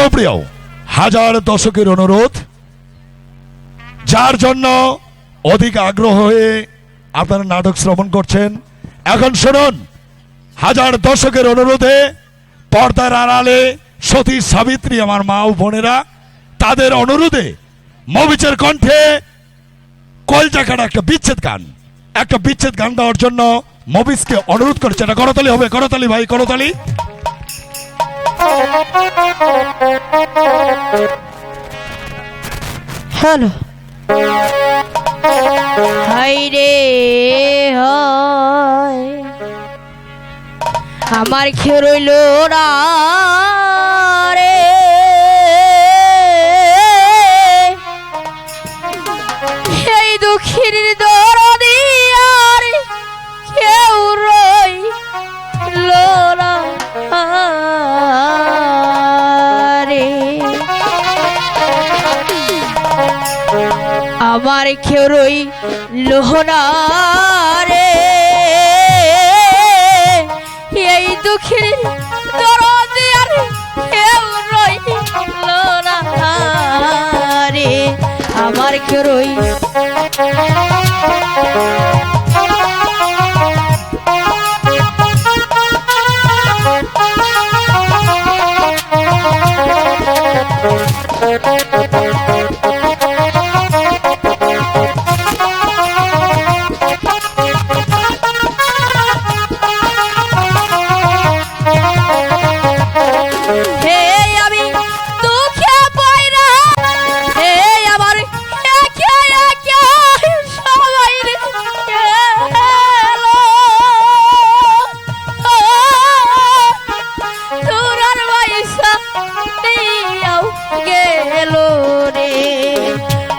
সুপ্রিয় হাজার দশকের অনুরোধ। যার জন্য অধিক আগ্রহ হয়ে আপনারা নাটক শ্রবণ করছেন। এখন শুনুন, হাজার দশকের অনুরোধে পর্দার আড়ালে সতী সাবিত্রী, আমার মা ও বোনেরা, তাদের অনুরোধে মবিচের কণ্ঠে কলজা কাটা একটা বিচ্ছেদ গান। একটা বিচ্ছেদ গান দেওয়ার জন্য মবিসকে অনুরোধ করেছে। এটা করতালি হবে, করতালি ভাই, করতালি। হ্যালো হাই রে আমার খেয়ে রইল না আমার কেউ রই লোহনারে। এই দুঃখের দরদিয়ার খেউ রই লোহনারে। আমার কেউ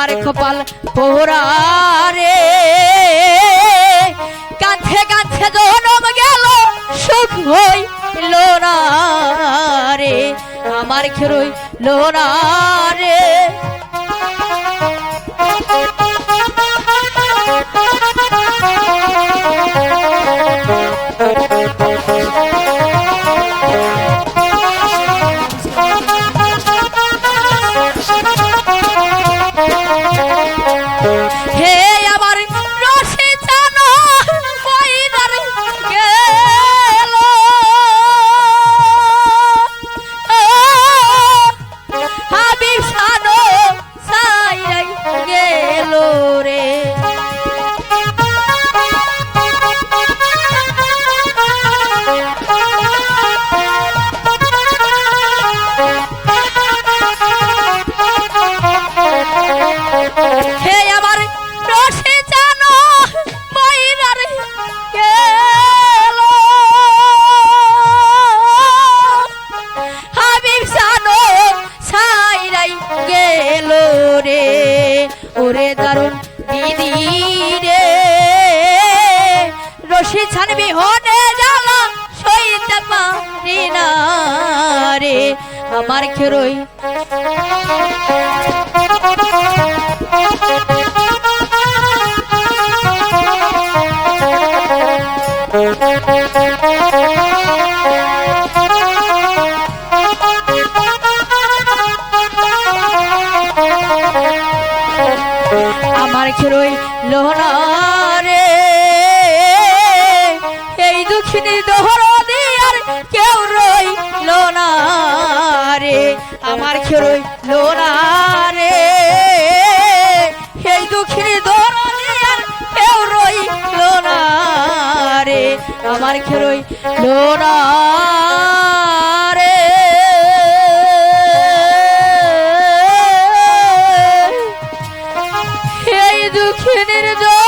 আমার কপাল পোহরা রে কাঁধে কাঁধে জনম গেল সুখ হইল না রে। আমার খেরই লোনা রে। আমার খেরোই। হলো সেই দুঃখী দোরানি কেউ রইল না রে আমার খেরই সেই দুঃখিনীর জন্য